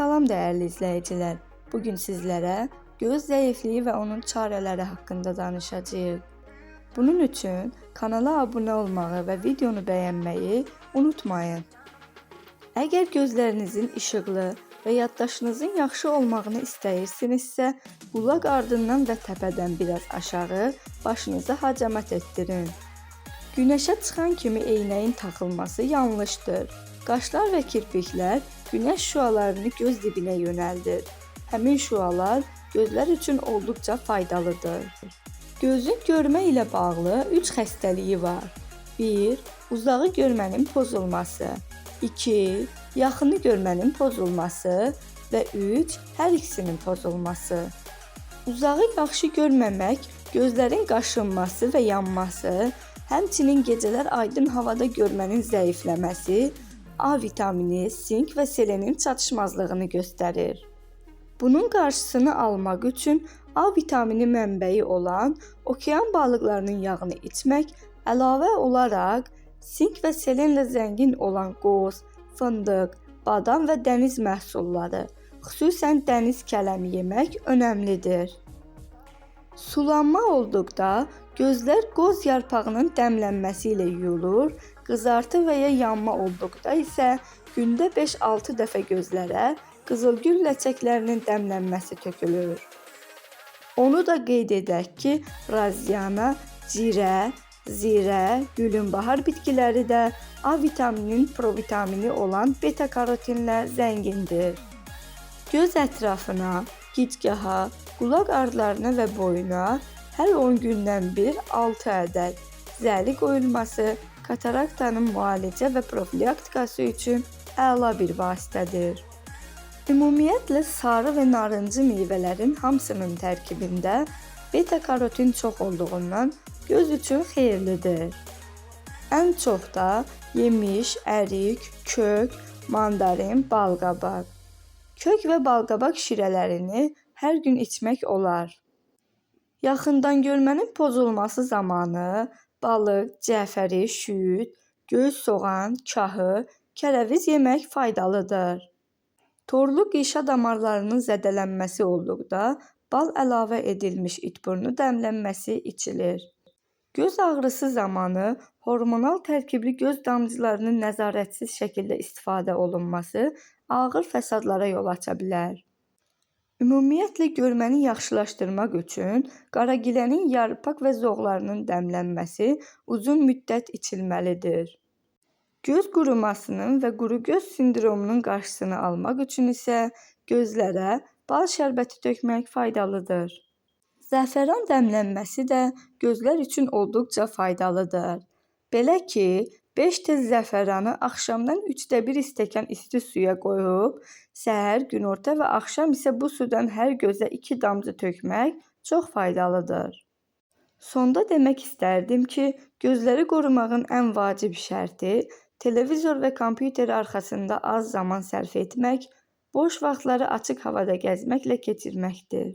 Salam dəyərli izləyicilər. Bu gün sizlərə göz zəifliyi və onun çarələri haqqında danışacağıq. Bunun üçün kanala abunə olmağı və videonu bəyənməyi unutmayın. Əgər gözlərinizin işıqlı və yaddaşınızın yaxşı olmağını istəyirsinizsə, qulaq ardından və təpədən biraz aşağı başınızı hacəmət etdirin. Günəşə çıxan kimi eynəyin taxılması yanlışdır. Qaşlar və kirpiklər günəş şüalarını göz dibinə yönəldir. Həmin şüalar gözlər üçün olduqca faydalıdır. Gözün görmə ilə bağlı 3 xəstəliyi var. 1. Uzağı görmənin pozulması. 2. Yaxını görmənin pozulması və 3. Hər ikisinin pozulması. Uzağı yaxşı görməmək, gözlərin qaşınması və yanması, həmçinin gecələr aydın havada görmənin zəifləməsi, A vitamini, sink və selenin çatışmazlığını göstərir. Bunun qarşısını almaq üçün A vitamini mənbəyi olan okean balıqlarının yağını içmək, əlavə olaraq sink və selenlə zəngin olan qoz, fındıq, badam və dəniz məhsulları, xüsusən dəniz kələmi yemək önəmlidir. Sulanma olduqda gözlər qoz yarpağının dəmlənməsi ilə yuyulur, qızartı və ya yanma olduqda isə gündə 5-6 dəfə gözlərə qızılgül ləçəklərinin dəmlənməsi tökülür. Onu da qeyd edək ki, raziana, cirə, zirə, gülünbahar bitkiləri də A vitamininin provitamini olan beta-karotinlə zəngindir. Göz ətrafına, gicgaha, qulaq ardlarına və boyuna hər 10 gündən bir 6 ədəd zəli qoyulması kataraktanın müalicə və profilaktikası üçün əla bir vasitədir. Ümumiyyətlə sarı və narıncı meyvələrin hamısının tərkibində beta-karotin çox olduğundan göz üçün xeyirlidir. Ən çox da yemiş, ərik, kök, mandarin, balqabaq. Kök və balqabaq şirələrini hər gün içmək olar. Yaxından görmənin pozulması zamanı balıq, cəfəri, şüyüd, göy soğan, kahı, kərəviz yemək faydalıdır. Torlu qişa damarlarının zədələnməsi olduqda bal əlavə edilmiş itburnu dəmlənməsi içilir. Göz ağrısı zamanı hormonal tərkibli göz damcılarının nəzarətsiz şəkildə istifadə olunması ağır fəsadlara yol aça bilər. Ümumiyyətlə görməni yaxşılaşdırmaq üçün qaragilənin yarpaq və zoğlarının dəmlənməsi uzun müddət içilməlidir. Göz qurumasının və quru göz sindromunun qarşısını almaq üçün isə gözlərə bal şərbəti tökmək faydalıdır. Zəfəran dəmlənməsi də gözlər üçün olduqca faydalıdır. Belə ki, 5 tez zəfəranı axşamdan 3də 1 stəkan isti suya qoyub, səhər, günorta və axşam isə bu sudan hər gözə 2 damcı tökmək çox faydalıdır. Sonda demək istərdim ki, gözləri qorumağın ən vacib şərti televizor və kompüter arxasında az zaman sərf etmək, boş vaxtları açıq havada gəzməklə keçirməkdir.